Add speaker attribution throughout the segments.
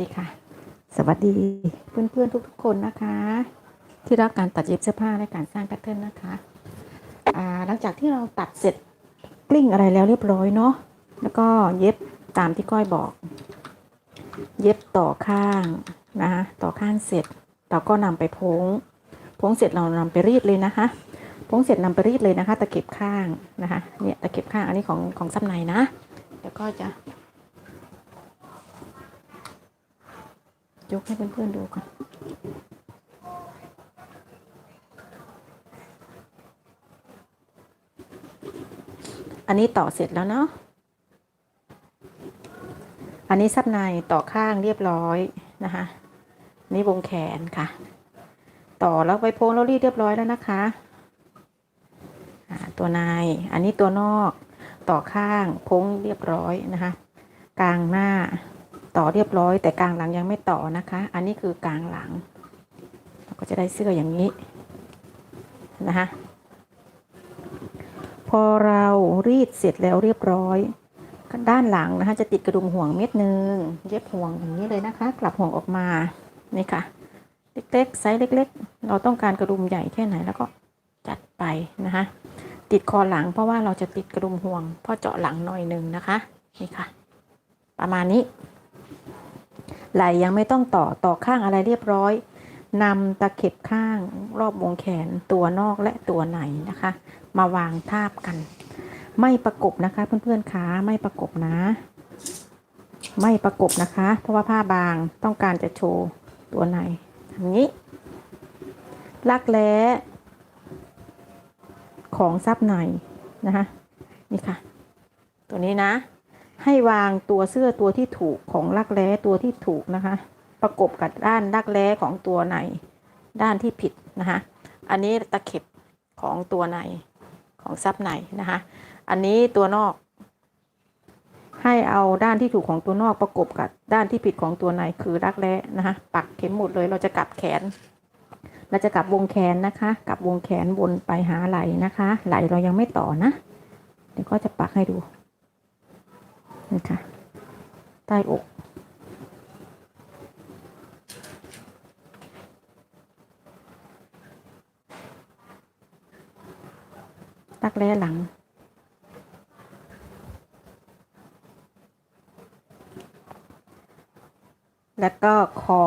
Speaker 1: ดีค่ะ สวัสดีเพื่อนๆทุกๆคนนะคะ ที่รักการตัดเย็บเสื้อผ้าและการสร้างแพทเทิร์นนะคะหลังจากที่เราตัดเสร็จกลิ้งอะไรแล้วเรียบร้อยเนาะแล้วก็เย็บตามที่ก้อยบอก เย็บต่อข้างนะคะต่อข้างเสร็จ เราก็นำไปพ้งพ้งเสร็จเรานำไปรีดเลยนะคะพ้งเสร็จนำไปรีดเลยนะคะ ตะเข็บข้างนะคะเนี่ยตะเข็บข้างอันนี้ของของซับในนะเดี๋ยวก็จะ ยกให้เพื่อนๆดูก่อนอันนี้ต่อเสร็จแล้วเนาะ อันนี้ซับในต่อข้างเรียบร้อยนะคะ นี่วงแขนค่ะ ต่อแล้วไปโพงแล้วรีดเรียบร้อยแล้วนะคะ ตัวใน อันนี้ตัวนอก ต่อข้างโพงเรียบร้อยนะคะ กลางหน้า ต่อเรียบร้อย แต่กลางหลังยังไม่ต่อนะคะ อันนี้คือกลางหลังเราก็จะได้เสื้ออย่างนี้นะคะพอเรารีดเสร็จแล้วเรียบร้อยด้านหลังนะคะจะติดกระดุมห่วงเม็ดหนึ่งเย็บห่วงอย่างนี้เลยนะคะ กลับห่วงออกมานี่ค่ะ เล็กๆไซส์เล็ก ๆ เราต้องการกระดุมใหญ่แค่ไหนแล้วก็จัดไปนะคะติดคอหลังเพราะว่าเราจะติดกระดุมห่วงเพราะเจาะหลังหน่อยหนึ่งนะคะนี่ค่ะ ประมาณนี้ ไหล่ยังไม่ต้องต่อต่อข้างอะไรเรียบร้อยนำตะเข็บข้างรอบวงแขนตัวนอกและตัวในนะคะ มาวางทาบกัน ไม่ประกบนะคะ เพื่อนๆคะไม่ประกบนะ ไม่ประกบนะคะ เพราะว่าผ้าบางต้องการจะโชว์ตัวในอย่างนี้ลักแร้ของซับในนะคะนี่ค่ะ ตัวนี้นะ ให้วางตัวเสื้อตัวที่ถูกของลักแร้ตัวที่ถูกนะคะ ประกบกับด้านลักแร้ของตัวในด้านที่ผิดนะคะ อันนี้ตะเข็บของตัวในของซับในนะคะ อันนี้ตัวนอก ให้เอาด้านที่ถูกของตัวนอกประกบกับด้านที่ผิดของตัวในคือรักแร้นะคะ ปักเข็มหมดเลยเราจะกลับแขน เราจะกลับวงแขนนะคะกลับวงแขนวนไปหาไหล่นะคะ ไหลเรายังไม่ต่อนะ เดี๋ยวก็จะปักให้ดู นี่ค่ะ ใต้อกตักแร้หลัง แล้วก็คอ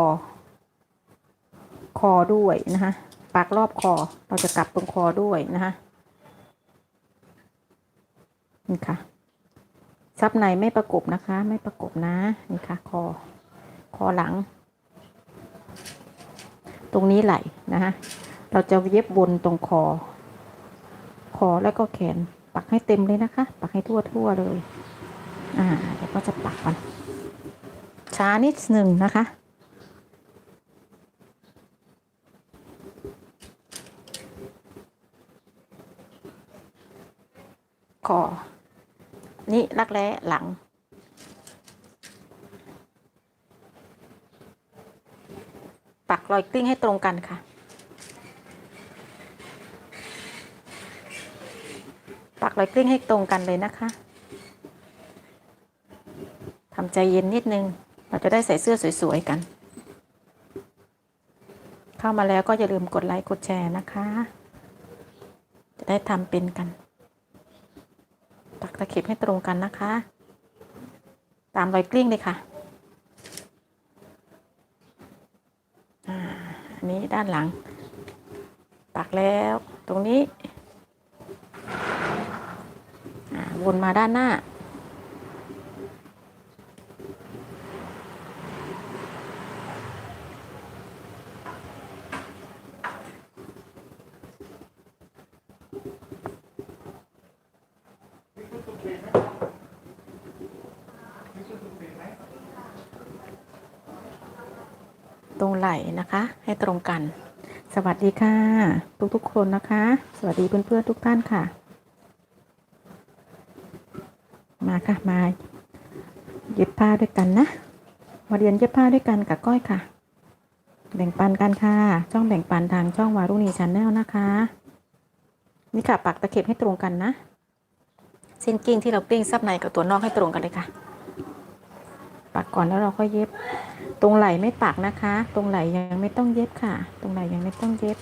Speaker 1: คอด้วยนะคะปักรอบคอ เราจะกลับตรงคอด้วยนะคะนี่ค่ะ ซับในไม่ประกบนะคะ ไม่ประกบนะนี่ค่ะคอคอหลัง ตรงนี้ไหลนะคะเราจะเย็บบนตรงคอ คอแล้วก็แขนปักให้เต็มเลยนะคะ ปักให้ทั่วทั่วเลย อ่าเดี๋ยวก็จะปักกันช้านิดหนึ่งนะคะ คอ นี่ รักแร้หลัง ปักรอยกลิ้งให้ตรงกันค่ะ ปักรอยกลิ้งให้ตรงกันเลยนะคะทำใจเย็นนิดนึง เราจะได้ใส่เสื้อสวยๆกัน เข้ามาแล้วก็อย่าลืมกดไลค์กดแชร์นะคะ จะได้ทำเป็นกัน ตะเข็บให้ตรงกันนะคะ ตามรอยกลิ้งเลยค่ะอ่าอันนี้ด้านหลัง ปักแล้วตรงนี้อ่าวนมาด้านหน้า ตรงไหล่นะคะ ให้ตรงกัน สวัสดีค่ะ ทุกๆคนนะคะ สวัสดีเพื่อนๆทุกท่านค่ะ มาค่ะมาเย็บผ้าด้วยกันนะ มาเรียนเย็บผ้าด้วยกันกับก้อยค่ะ แบ่งปันกันค่ะ ช่องแบ่งปันทางช่องวารุณีชาแนลนะคะ นี่ค่ะปักตะเข็บให้ตรงกันนะ ส้นกิ้งที่เรากลิ้งซับในกับตัวนอกให้ตรงกันเลยค่ะ ปักก่อนแล้วเราค่อยเย็บ ตรงไหล่ไม่ปักนะคะ ตรงไหล่ยังไม่ต้องเย็บค่ะ ตรงไหล่ยังไม่ต้องเย็บ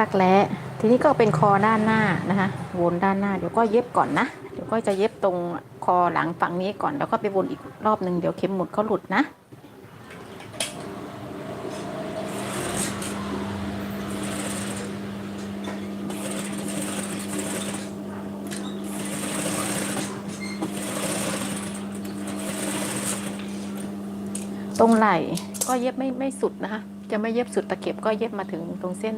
Speaker 1: รักแร้ทีนี้ก็เป็นคอด้านหน้านะคะวนด้านหน้าเดี๋ยวก็เย็บก่อนนะเดี๋ยวก็จะเย็บตรงคอหลังฝั่งนี้ก่อนแล้วก็ไปวนอีกรอบหนึ่งเดี๋ยวเข็มหมุดเขาหลุดนะตรงไหล่ก็เย็บไม่ไม่สุดนะคะ จะไม่เย็บสุดตะเข็บก็เย็บมาถึงตรงเส้น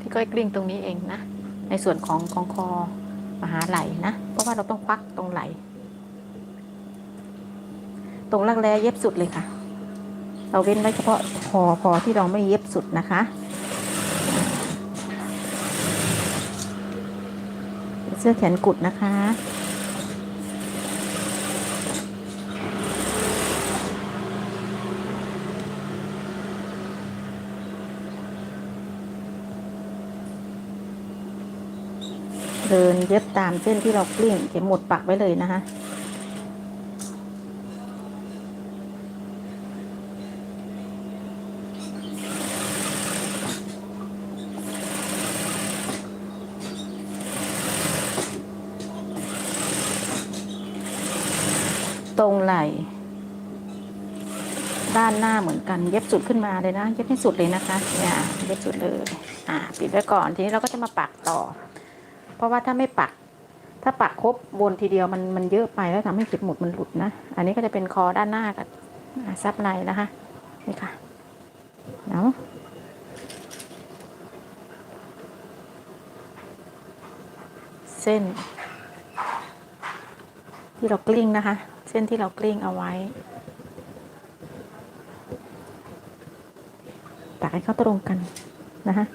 Speaker 1: ที่ก้อยกลิ้งตรงนี้เองนะ ในส่วนของของคอมหาไหลนะ เพราะว่าเราต้องควักตรงไหล ตรงรักแร้เย็บสุดเลยค่ะ เราเว้นไว้เฉพาะคอคอที่เราไม่เย็บสุดนะคะเสื้อแขนกุดนะคะ เย็บตามเส้นที่เรากลิ้งเข็มหมดปักไว้เลยนะคะตรงไหล่ด้านหน้าเหมือนกันเย็บสุดขึ้นมาเลยนะ เย็บให้สุดเลยนะคะเนี่ยเย็บสุดเลย อ่า ปิดไว้ก่อนทีนี้เราก็จะมาปักต่อ เพราะว่าถ้าไม่ปัก ถ้าปักครบวนทีเดียวมันมันเยอะไปแล้วทำให้เข็มหมุดมันหลุดนะ อันนี้ก็จะเป็นคอด้านหน้ากับซับในนะคะ นี่ค่ะเนาะเส้น ที่เรากลิ้งนะคะ เส้นที่เรากลิ้งเอาไว้ปักให้เข้าตรงกันนะคะ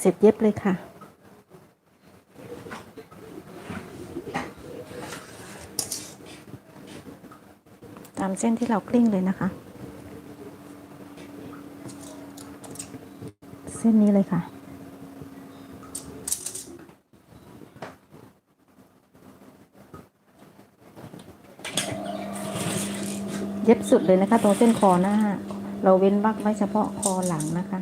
Speaker 1: เสร็จเย็บเลยค่ะ ตามเส้นที่เรากลิ้งเลยนะคะ เส้นนี้เลยค่ะเย็บสุดเลยนะคะ ตรงเส้นคอหน้า เราเว้นวักไว้เฉพาะคอหลังนะคะ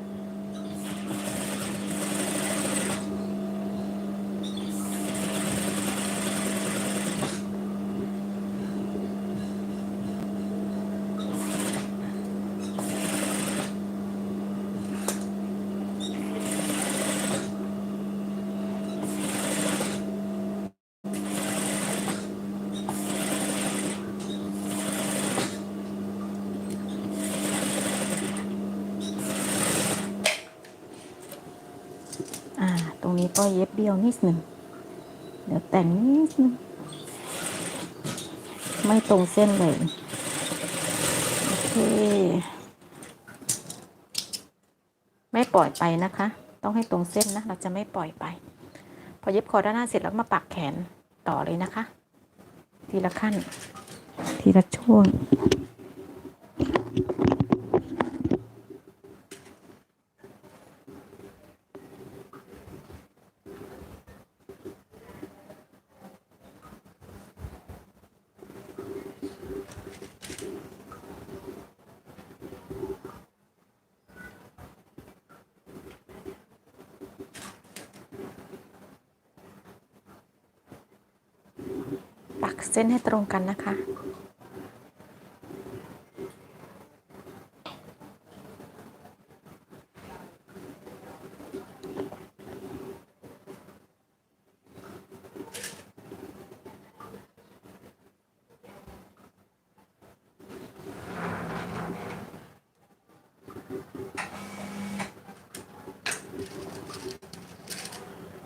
Speaker 1: ก็เย็บเบี้ยวนิดหนึ่งเดี๋ยวแต่งนิดนึงไม่ตรงเส้นเลย โอเค ไม่ปล่อยไปนะคะ ต้องให้ตรงเส้นนะ เราจะไม่ปล่อยไป พอเย็บคอด้านหน้าเสร็จแล้วมาปักแขนต่อเลยนะคะ ทีละขั้น ทีละช่วง เส้นให้ตรงกันนะคะ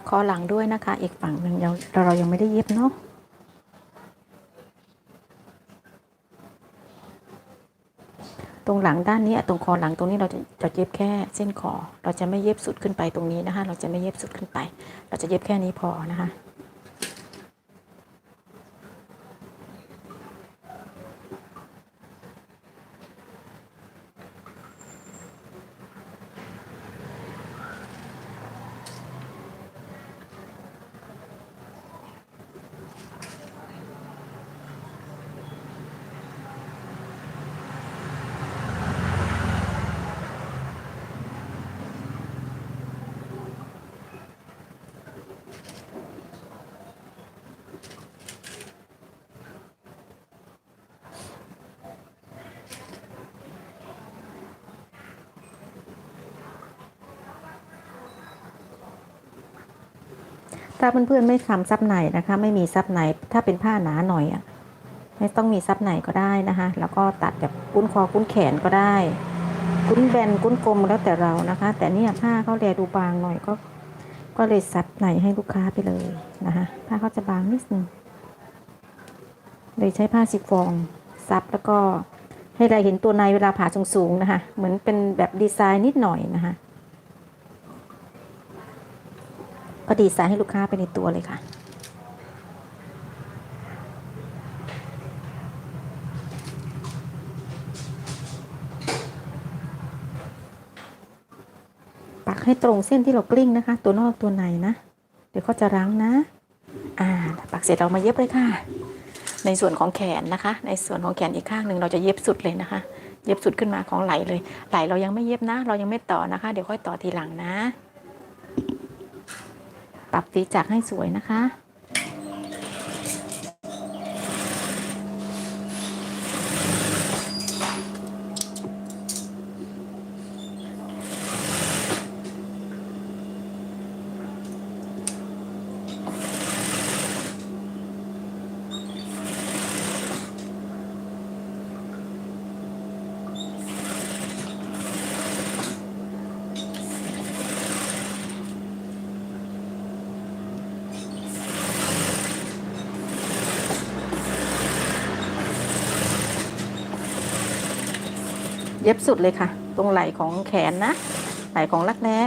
Speaker 1: คอหลังด้วยนะคะ อีกฝั่งหนึ่งเราเรายังไม่ได้เย็บเนาะ รงหลังด้านนี้ตรงคอหลังตรงนี้เราจะจะเย็บแค่เส้นคอ เราจะไม่เย็บสุดขึ้นไปตรงนี้นะคะ เราจะไม่เย็บสุดขึ้นไป เราจะเย็บแค่นี้พอนะคะ ถ้าเพื่อนๆไม่ทำซับในนะคะ ไม่มีซับในถ้าเป็นผ้าหนาหน่อยอะไม่ต้องมีซับในก็ได้นะคะ แล้วก็ตัดแบบกุ้นคอกุ้นแขนก็ได้ กุ้นแบนกุ้นกลมแล้วแต่เรานะคะ แต่เนี่ยผ้าเขาแลดูบางหน่อยก็ ก็เลยซับในให้ลูกค้าไปเลยนะคะผ้าเขาจะบางนิดนึงเลยใช้ผ้าซิฟองซับแล้วก็ให้เราเห็นตัวในเวลาผ่าสูงๆนะคะ เหมือนเป็นแบบดีไซน์นิดหน่อยนะคะ ก็ดีไซน์ให้ลูกค้าไปในตัวเลยค่ะปักให้ตรงเส้นที่เรากลิ้งนะคะ ตัวนอกตัวในนะ เดี๋ยวก็จะรั้งนะ อ่า ปักเสร็จเรามาเย็บเลยค่ะ ในส่วนของแขนนะคะ ในส่วนของแขนอีกข้างหนึ่งเราจะเย็บสุดเลยนะคะ เย็บสุดขึ้นมาของไหลเลย ไหลเรายังไม่เย็บนะ เรายังไม่ต่อนะคะ เดี๋ยวค่อยต่อทีหลังนะ ปรับสีจากให้สวยนะคะ สุดเลยค่ะ ตรงไหล่ของแขนนะ ไหล่ของรักแร้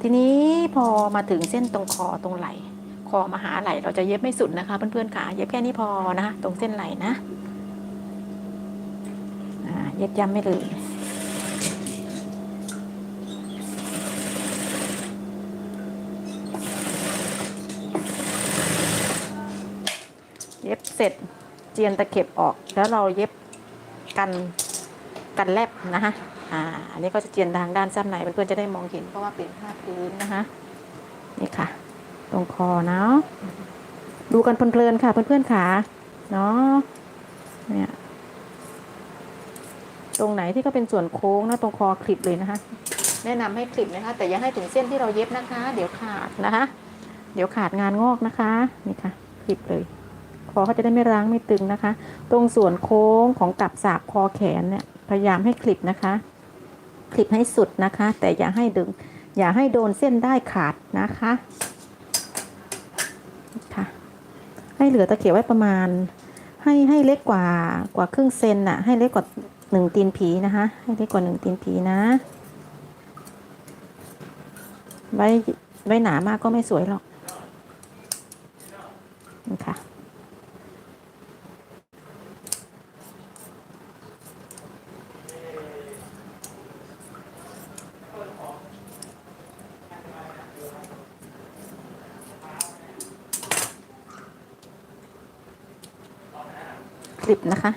Speaker 1: ทีนี้พอมาถึงเส้นตรงคอตรงไหล่คอมาหาไหล่เราจะเย็บไม่สุดนะคะ เพื่อนๆค่ะเย็บแค่นี้พอนะ ตรงเส้นไหล่นะเย็บย้ำไม่เลยเย็บเสร็จเจียนตะเข็บออกแล้วเราเย็บกัน กันแลบนะคะอ่าอันนี้ก็จะเจียนทางด้านซ้ำในเพื่อนๆจะได้มองเห็นเพราะว่าเป็นผ้าพื้นนะคะนี่ค่ะ ตรงคอเนาะดูกันเพลินๆค่ะเพื่อนๆขาเนาะเนี่ยตรงไหนที่ก็เป็นส่วนโค้งนะตรงคอคลิปเลยนะคะ แนะนำให้คลิปนะคะ แต่อย่าให้ถึงเส้นที่เราเย็บนะคะ เดี๋ยวขาดนะคะ เดี๋ยวขาดงานงอกนะคะนี่ค่ะคลิปเลยคอเขาจะได้ไม่ร้างไม่ตึงนะคะ ตรงส่วนโค้งของกับสากคอแขนเนี่ย พยายามให้คลิปนะคะ คลิปให้สุดนะคะ แต่อย่าให้ดึง อย่าให้โดนเส้นได้ขาดนะคะค่ะให้เหลือตะเขียวไว้ประมาณ ให้ให้เล็กกว่ากว่าครึ่งเซนน่ะ ให้เล็กกว่าหนึ่งตีนผีนะคะ ให้เล็กกว่าหนึ่งตีนผีนะ ไว้ไว้หนามากก็ไม่สวยหรอกนี่ค่ะิบนะคะ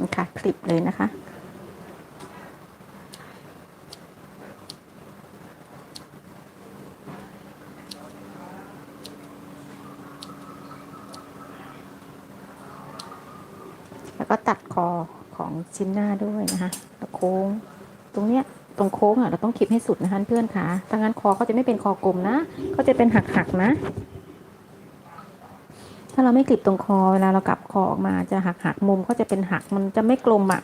Speaker 1: นี่ค่ะคลิปเลยนะคะ แล้วก็ตัดคอของ ชิ้นหน้าด้วยนะคะแล้วโค้ง ตรงเนี้ยตรงโค้งอะเราต้องคลิปให้สุดนะคะเพื่อนค่ะถ้างั้นคอเขาจะไม่เป็นคอกลมนะเขาจะเป็นหักๆนะ ถ้าเราไม่คลิปตรงคอเวลาเรากลับคอออกมาจะหักหักๆมุมก็จะเป็นหักมันจะไม่กลมอะ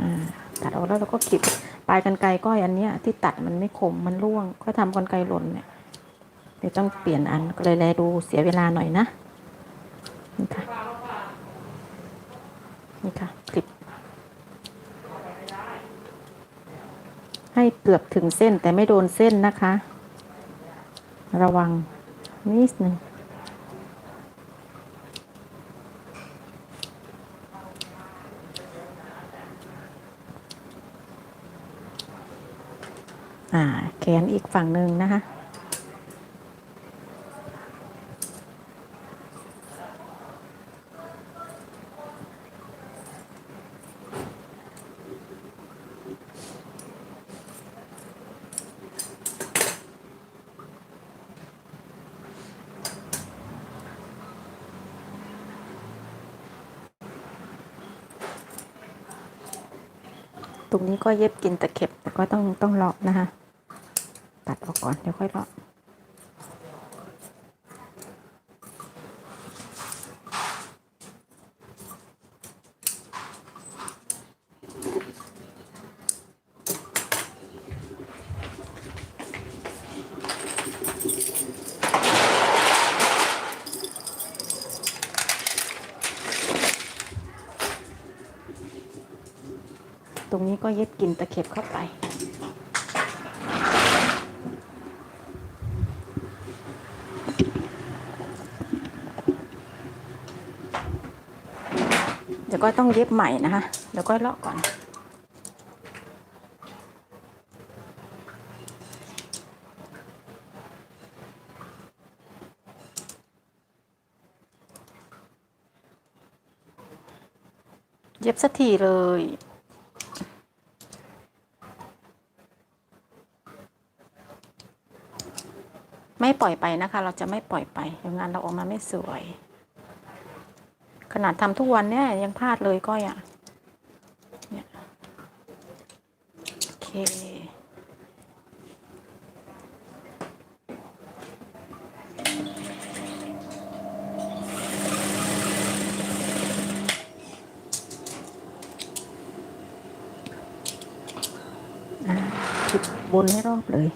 Speaker 1: อ่าตัดออกแล้วเราก็คลิปปลายกันไกรก้อยอันเนี้ยที่ตัดมันไม่คมมันร่วง ก็ทำกันไกรหล่นเนี่ยเดี๋ยวต้องเปลี่ยนอันก็เลยแลดูเสียเวลาหน่อยนะนี่ค่ะนี่ค่ะคลิป ให้เกือบถึงเส้นแต่ไม่โดนเส้นนะคะ ระวังนิดหนึงอ่าแขนอีกฝั่งหนึ่งนะคะ ตรงนี้ก็เย็บกินตะเข็บแต่ก็ต้องต้องเลาะนะคะตัดออกก่อนเดี๋ยวค่อยเลาะ นี้ก็เย็บกินตะเข็บเข้าไปเดี๋ยวก็ต้องเย็บใหม่นะคะ เดี๋ยวก็เลาะก่อน เย็บสักทีเลย ปล่อยไปนะคะ เราจะไม่ปล่อยไปอย่างนั้นเราออกมาไม่สวย ขนาดทำทุกวันเนี่ยยังพลาดเลยก้อยอะโอเคอ่าจุดบนให้รอบเลย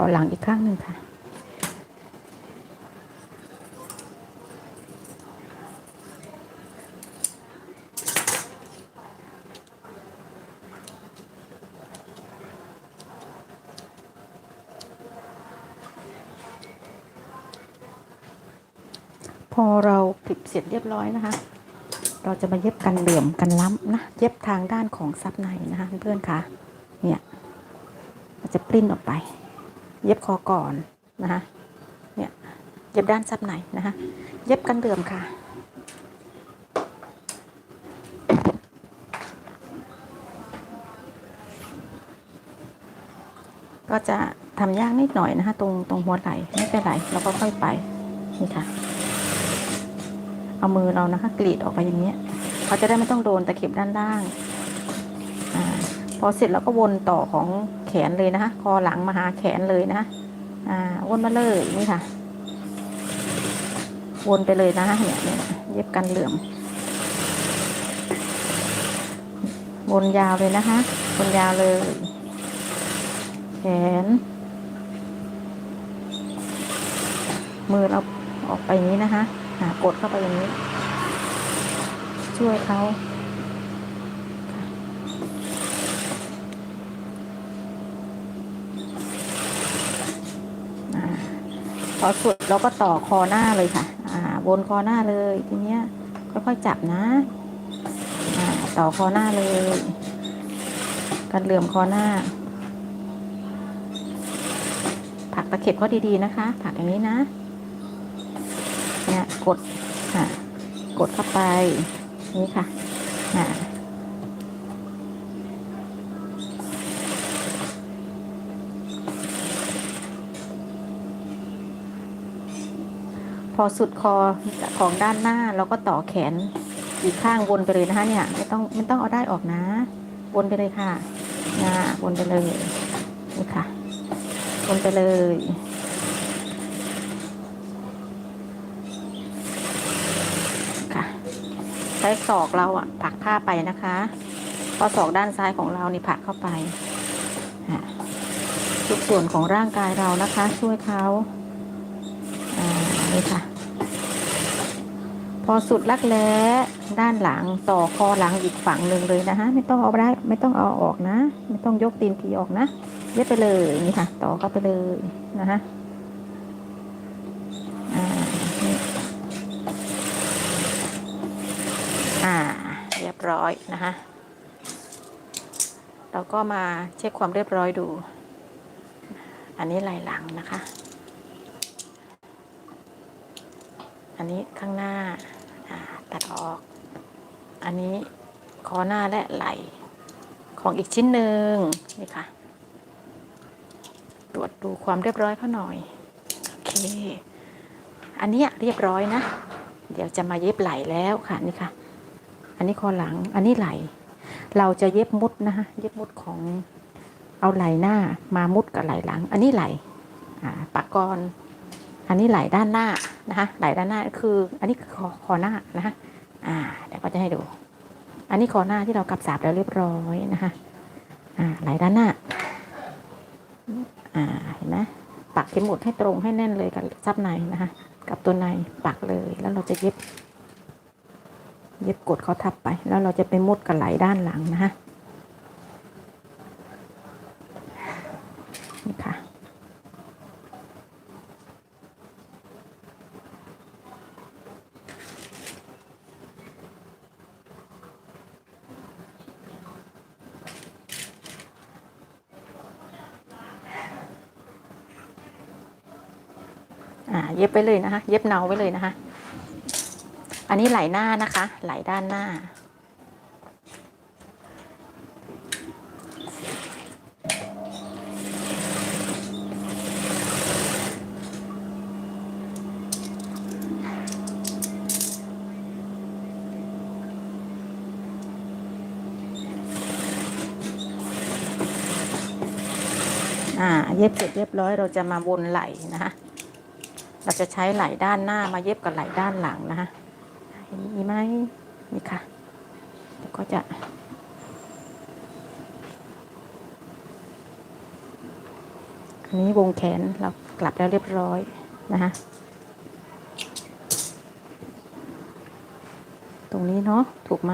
Speaker 1: อหลังอีกข้างหนึ่งค่ะ พอเราคลิปเสร็จเรียบร้อยนะคะ เราจะมาเย็บกันเหลื่อมกันล้ำนะ เย็บทางด้านของซับในนะคะเพื่อนๆคะเนี่ยมันจะปริ้นออกไป เย็บคอก่อนนะคะเนี่ยเย็บด้านซับในนะคะเย็บกันเหลื่อมค่ะ ก็จะทำยากนิดหน่อยนะคะตรงตรงหัวไหล่ไม่เป็นไรเราก็ค่อยไปนี่ค่ะ เอามือเรานะคะกรีดออกไปอย่างเนี้ยเขาจะได้ไม่ต้องโดนตะเข็บด้านล่างอพอเสร็จแล้วก็วนต่อของ แขนเลยนะคะคอหลังมาหาแขนเลยนะคะอ่าวนมาเลยนี่ค่ะ วนไปเลยนะคะเนี่ยเย็บกันเหลื่อม วนยาวเลยนะคะ วนยาวเลย แขน มือเราออกไปนี้นะคะกดเข้าไปอย่างนี้ ช่วยเขา พอสุดเราก็ต่อคอหน้าเลยค่ะ อ่าวนคอหน้าเลยทีเนี้ยค่อยๆจับนะอ่าต่อคอหน้าเลยกันเหลื่อมคอหน้า ผักตะเข็บเขาดีๆนะคะ ผักอย่างนี้นะ เนี่ยกดอะกดเข้าไปนี่ค่ะอะ อสุดคอของด้านหน้าเราก็ต่อแขนอีกข้างวนไปเลยนะคะเนี่ยไม่ต้องไม่ต้องเอาได้ออกนะ วนไปเลยค่ะนะวนไปเลยนี่ค่ะ วนไปเลยค่ะใช้ศอกเราอะผลักผ้าไปนะคะพอศอกด้านซ้ายของเรานี่ผลักเข้าไปอะทุกส่วนของร่างกายเรานะคะ ช่วยเขาอ่านี่ค่ะ อสุดรักแร้ด้านหลังต่อคอหลังอีกฝั่งหนึ่งเลยนะคะไม่ต้องเอาได้ไม่ต้องเอาออกนะ ไม่ต้องยกตีนผีออกนะเย็บไปเลยนี่ค่ะ ต่อเข้าไปเลยนะคะอ่าเรียบร้อยนะคะเราก็มาเช็คความเรียบร้อยดู อันนี้ไหล่หลังนะคะ อันนี้ข้างหน้า ตัดออก อันนี้คอหน้าและไหล่ของอีกชิ้นหนึ่งนี่ค่ะ ตรวจดูความเรียบร้อยเขาหน่อย โอเค อันนี้เรียบร้อยนะ เดี๋ยวจะมาเย็บไหล่แล้วค่ะนี่ค่ะ อันนี้คอหลัง อันนี้ไหล่ เราจะเย็บมุดนะคะเย็บมุดของเอาไหล่หน้ามามุดกับไหล่หลัง อันนี้ไหล่ปากกร อันนี้ไหล่ด้านหน้านะคะไหล่ด้านหน้าคือ อันนี้คือคอคอหน้านะคะอ่าเดี๋ยวก็จะให้ดู อันนี้คอหน้าที่เรากลับสาบแล้วเรียบร้อยนะคะอ่าไหล่ด้านหน้าอ่าเห็นไหมปักเข็มหมุดให้ตรงให้แน่นเลยกับซับในนะคะกับตัวในปักเลยแล้วเราจะเย็บ เย็บกดเขาทับไป แล้วเราจะไปมุดกับไหลด้านหลังนะคะนี่ค่ะ อ่าเย็บไปเลยนะคะ เย็บเนาไว้เลยนะคะ อันนี้ไหลหน้านะคะ ไหลด้านหน้า อ่า เย็บเสร็จเรียบร้อยเราจะมาวนไหลนะคะ เราจะใช้ไหล่ด้านหน้ามาเย็บกับไหล่ด้านหลังนะคะเห็นมีไหมนี่ค่ะแล้วก็จะอันนี้วงแขนเรากลับแล้วเรียบร้อยนะคะตรงนี้เนาะถูกไหม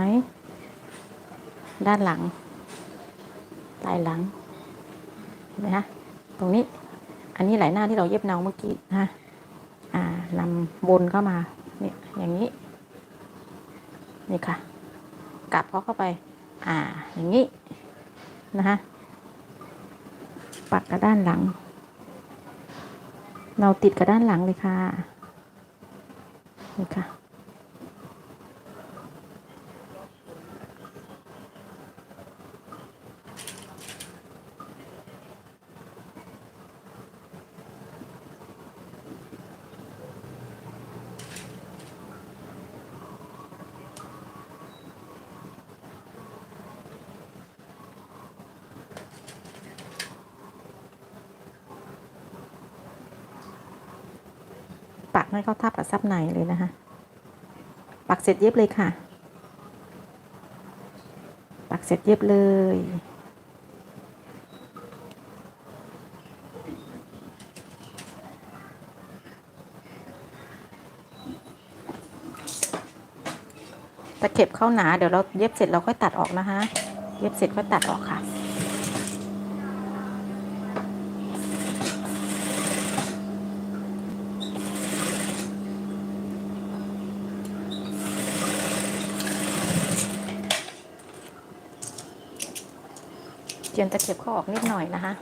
Speaker 1: ด้านหลังปลายหลังเห็นไหมคะตรงนี้ อันนี้ไหลหน้าที่เราเย็บเนาเมื่อกี้นะะ อ่านำวนเข้ามาเนี่ยอย่างนี้นี่ค่ะ กลับเขาเข้าไป อ่า อย่างนี้นะคะปักกับด้านหลัง เราติดกับด้านหลังเลยค่ะนี่ค่ะ ปักให้เข้าทับกับซับในเลยนะคะ ปักเสร็จเย็บเลยค่ะ ปักเสร็จเย็บเลย ตะเข็บเข้าหนาเดี๋ยวเราเย็บเสร็จเราค่อยตัดออกนะคะ เย็บเสร็จก็ตัดออกค่ะ เจียนตะเข็บเข้าออกนิดหน่อยนะคะ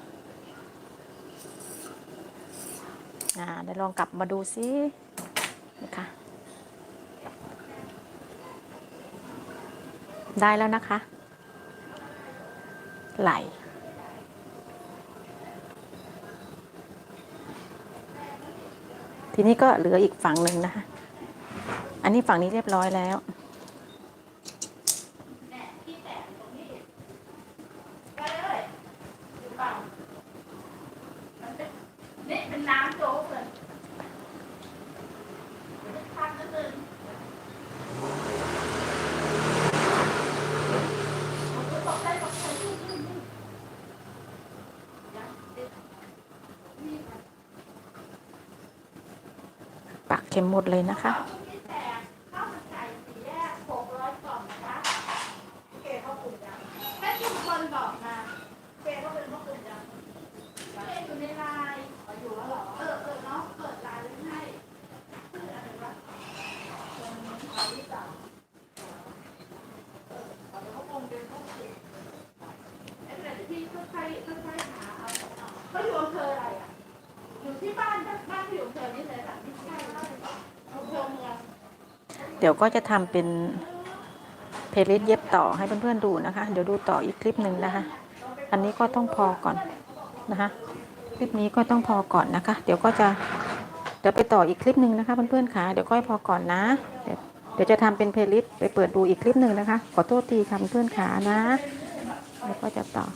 Speaker 1: อ่าเดี๋ยวลองกลับมาดูซินี่ค่ะได้แล้วนะคะ ไหลทีนี้ก็เหลืออีกฝั่งหนึ่งนะคะ อันนี้ฝั่งนี้เรียบร้อยแล้ว
Speaker 2: นี่เป็นน้ำโจ๊กเลยพักนิดนึง
Speaker 1: ปักเข็ม หมดเลยนะคะ
Speaker 2: พี่แตกข้าวมันไก่สีแยกหกร้อยกล่องนะคะเกเขาปลูกยังแค่ทุกคนบอกมาเกเขาเป็นพ่อปลูกยังเกอยู่ในไลน์อ๋ออยู่แล้วเหรอ เออเออเนาะเปิดไลน์ไว้ให้ชื่ออะไรวะคนขายที่สามเออเอาเดี๋ยวเขาคงเป็นพ่อปลูกไม่เป็นไรเดี๋ยวพี่ค่อยๆค่อยๆหาเอาเขาอยู่อำเภออะไรอะ อยู่ที่บ้านบ้านที่อยู่อำเภอนี้เลยแบบไม่ใช่อำเภอเมือง
Speaker 1: เดี๋ยวก็จะทำเป็นเพลย์ลิสต์เย็บต่อให้เพื่อนๆดูนะคะ เดี๋ยวดูต่ออีกคลิปหนึ่งนะคะ อันนี้ก็ต้องพอก่อนนะคะคลิปนี้ก็ต้องพอก่อนนะคะ เดี๋ยวก็จะเดี๋ยวไปต่ออีกคลิปหนึ่งนะคะเพื่อนๆค่ะเดี๋ยวก็ให้พอก่อนนะ เดี๋ยวเดี๋ยวจะทำเป็นเพลย์ลิสต์ไปเปิดดูอีกคลิปหนึ่งนะคะ ขอโทษทีค่ะเพื่อนๆค่ะนะ แล้วก็จะต่อ